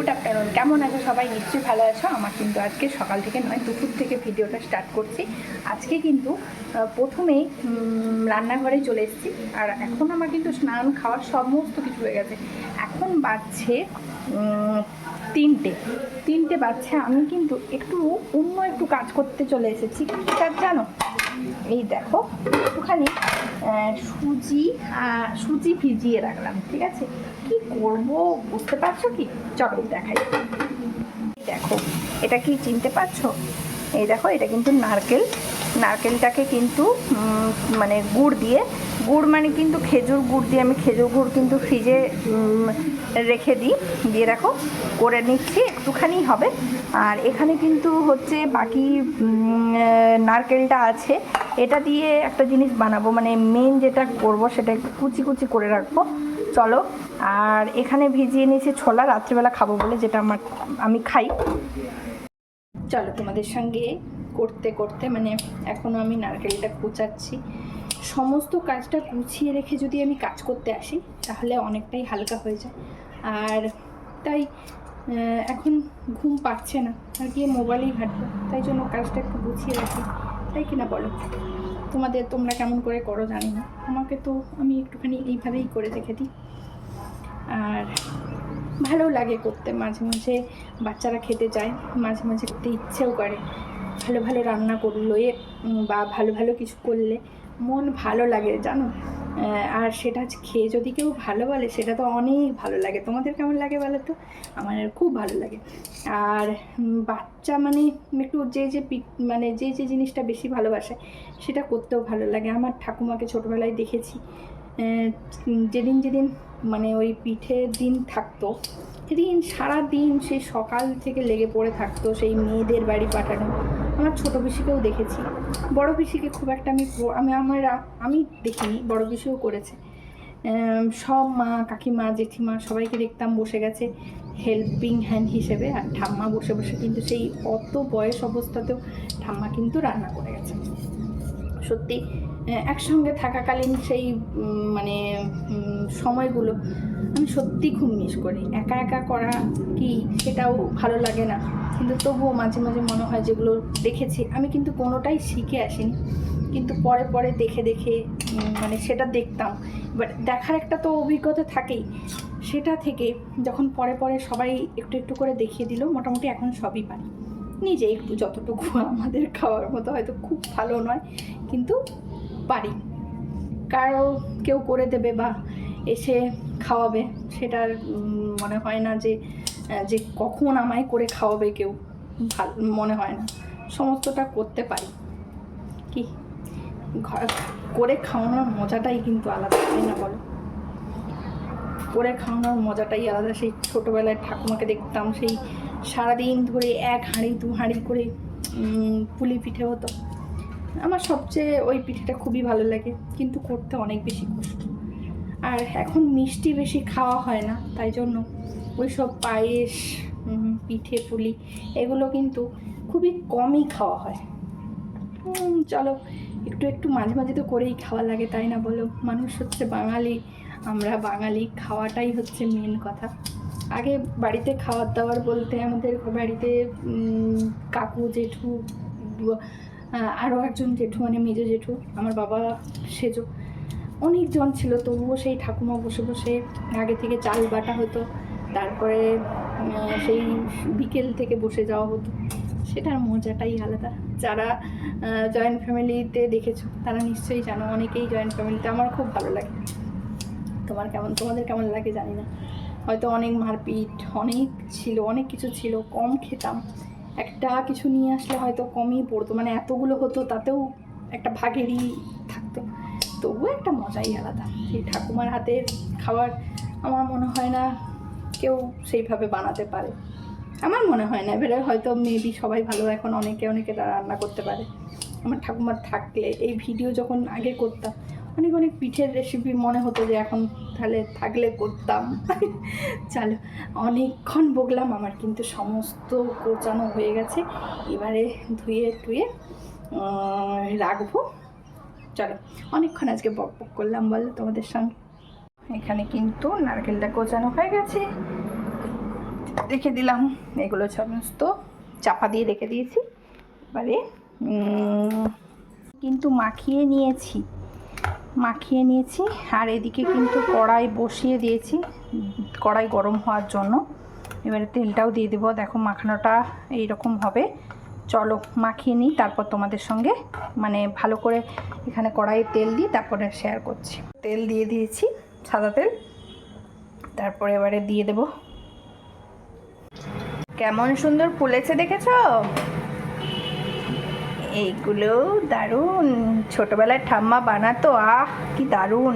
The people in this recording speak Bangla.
গুড আফটারনুন কেমন আছো সবাই? নিশ্চয়ই ভালো আছো। আমার কিন্তু আজকে সকাল থেকে নয় দুপুর থেকে ভিডিওটা স্টার্ট করছি। আজকে কিন্তু উম, রান্নাঘরে চলে এসেছি। আর এখন আমার কিন্তু স্নান খাওয়ার সমস্ত কিছু হয়ে গেছে। এখন বাজছে তিনটে। তিনটে বাজছে। আমি কিন্তু একটু অন্য একটু কাজ করতে চলে এসেছি। কাজ জানো? এই দেখো একটুখানি সুজি সুজি ভিজিয়ে রাখলাম, ঠিক আছে? কি করব, বুঝতে পারছ কি? চলো দেখাই। দেখো, এটা কি চিনতে পারছ? এই দেখো, এটা কিন্তু নারকেল। নারকেলটাকে কিন্তু মানে গুড় দিয়ে, গুড় মানে কিন্তু খেজুর গুড় দিয়ে আমি খেজুর গুড় কিন্তু ফ্রিজে রেখে দিই। দিয়ে রাখো করে নিচ্ছি, একটুখানি হবে। আর এখানে কিন্তু হচ্ছে বাকি নারকেলটা আছে। এটা দিয়ে একটা জিনিস বানাবো মানে মেন যেটা করব সেটা একটু কুচি কুচি করে রাখব। চলো, আর এখানে ভিজিয়ে নিয়েছি ছোলা, রাত্রিবেলা খাব বলে যেটা আমার, আমি খাই। চলো তোমাদের সঙ্গে করতে করতে মানে এখনও আমি নারকেলটা কুচাচ্ছি। সমস্ত কাজটা গুছিয়ে রেখে যদি আমি কাজ করতে আসি, তাহলে অনেকটাই হালকা হয়ে যায়। আর তাই এখন ঘুম পাচ্ছে না, আর গিয়ে মোবাইলেই ঘাটবো, তাই জন্য কাজটা একটু গুছিয়ে রাখি। তাই কিনা বলো? তোমাদের, তোমরা কেমন করে করো জানি না। আমাকে তো আমি একটুখানি এইভাবেই করে রেখে দিই। আর ভালো লাগে করতে, মাঝে মাঝে বাচ্চারা খেতে চায় মাঝে মাঝে করতে ইচ্ছেও করে। ভালো ভালো রান্না করলে বা ভালো ভালো কিছু করলে মন ভালো লাগে, জানো? আর সেটা খেয়ে যদি কেউ ভালো বলে, সেটা তো অনেক ভালো লাগে। তোমাদের কেমন লাগে বলো তো? আমার খুব ভালো লাগে। আর বাচ্চা মানে একটু যে যে মানে যে যে জিনিসটা বেশি ভালোবাসে, সেটা করতেও ভালো লাগে। আমার ঠাকুমাকে ছোটোবেলায় দেখেছি যেদিন যেদিন মানে ওই পিঠের দিন থাকতো সেদিন সারা দিন সেই সকাল থেকে লেগে পড়ে থাকতো সেই মেয়েদের বাড়ি পাঠানো। আমার ছোটো পিসিকেও দেখেছি। বড় পিসিকে খুব একটা আমি আমি, আমার আমি দেখিনি, বড় পিসিও করেছে। সব মা, কাকিমা, জেঠিমা সবাইকে দেখতাম বসে গেছে হেল্পিং হ্যান্ড হিসেবে। আর ঠাম্মা বসে বসে, কিন্তু সেই অত বয়স অবস্থাতেও ঠাম্মা কিন্তু রান্না করে গেছে। সত্যি একসঙ্গে থাকাকালীন সেই মানে সময়গুলো আমি সত্যি খুব মিস করি। একা একা করা কি সেটাও ভালো লাগে না। কিন্তু তবুও মাঝে মাঝে মনে হয় যেগুলো দেখেছি, আমি কিন্তু কোনোটাই শিখে আসিনি। কিন্তু পরে পরে দেখে দেখে মানে সেটা দেখতাম। বাট দেখার একটা তো অভিজ্ঞতা থাকেই। সেটা থেকে যখন পরে পরে সবাই একটু একটু করে দেখিয়ে দিল, মোটামুটি এখন সবই পারি। নিজে একটু যতটুকু আমাদের খাওয়ার মতো, হয়তো খুব ভালো নয়, কিন্তু পারি। কারও কেউ করে দেবে বা এসে খাওয়াবে, সেটার মনে হয় না যে যে কখন আমায় করে খাওয়াবে কেউ, ভালো, মনে হয় না। সমস্তটা করতে পারি। কি? করে খাওয়ানোর মজাটাই কিন্তু আলাদা, তাই না বলো? করে খাওয়ানোর মজাটাই আলাদা। সেই ছোটোবেলায় ঠাকুমাকে দেখতাম, সেই সারাদিন ধরে এক হাঁড়ি, দু হাঁড়ি করে পুলি পিঠে হতো। আমার সবচেয়ে ওই পিঠেটা খুবই ভালো লাগে, কিন্তু করতে অনেক বেশি কষ্ট। আর এখন মিষ্টি বেশি খাওয়া হয় না, তাই জন্য ওই সব পায়েস পিঠে পুলি এগুলো কিন্তু খুবই কমই খাওয়া হয়। চলো, একটু একটু মাঝে মাঝে তো করেই খাওয়া লাগে, তাই না বলো? মানুষ হচ্ছে বাঙালি আমরা বাঙালি খাওয়াটাই হচ্ছে মেন কথা। আগে বাড়িতে খাওয়ার দাওয়ার বলতে আমাদের বাড়িতে কাকু জেঠু আরও একজন জেঠু মানে মেজো জেঠু, আমার বাবা সেজো। অনেকজন ছিল, তবুও সেই ঠাকুমা বসে বসে আগে থেকে চাল বাটা হতো, তারপরে সেই বিকেল থেকে বসে যাওয়া হতো। সেটার মজাটাই আলাদা। যারা জয়েন্ট ফ্যামিলিতে দেখেছ, তারা নিশ্চয়ই জানো, অনেকেই জয়েন্ট ফ্যামিলিতে আমার খুব ভালো লাগে। তোমার কেমন, তোমাদের কেমন লাগে জানি না। হয়তো অনেক মারপিট, অনেক ছিল, অনেক কিছু ছিল, কম খেতাম। একটা কিছু নিয়ে আসলে হয়তো কমই পড়তো। মানে এতগুলো হতো, তাতেও একটা ভাগেরই থাকতো। তবুও একটা মজাই আলাদা। সেই ঠাকুমার হাতের খাবার আমার মনে হয় না কেউ সেইভাবে বানাতে পারে। আমার মনে হয় না। এবারে হয়তো মেবি সবাই ভালো। এখন অনেকে অনেকে রান্না করতে পারে। আমার ঠাকুমার থাকলে এই ভিডিও যখন আগে করতাম অনেক অনেক পিঠের রেসিপি মনে হতো যে এখন তাহলে থাকলে করতাম। চলো, অনেকক্ষণ বকলাম, আমার কিন্তু সমস্ত কোচানো হয়ে গেছে। এবারে ধুয়ে টুয়ে রাখব। চলো, অনেকক্ষণ আজকে বক বক করলাম, বলো তোমাদের সঙ্গে। এখানে কিন্তু নারকেলটা কোচানো হয়ে গেছে। রেখে দিলাম, এগুলো সমস্ত চাপা দিয়ে রেখে দিয়েছি। এবারে কিন্তু মাখিয়ে নিয়েছি। মাখিয়ে নিয়েছি আর এদিকে কিন্তু কড়াই বসিয়ে দিয়েছি, কড়াই গরম হওয়ার জন্য। এবারে তেলটাও দিয়ে দেবো। দেখো মাখানোটা এইরকম হবে। চলো মাখিয়ে নিই, তারপর তোমাদের সঙ্গে মানে ভালো করে এখানে কড়াইয়ে তেল দিই, তারপরে শেয়ার করছি। তেল দিয়ে দিয়েছি, সাদা তেল। তারপরে এবারে দিয়ে দেব। কেমন সুন্দর ফুলেছে দেখেছ? এইগুলো দারুণ। ছোটবেলায় ঠাম্মা বানাতো আহ কি দারুণ।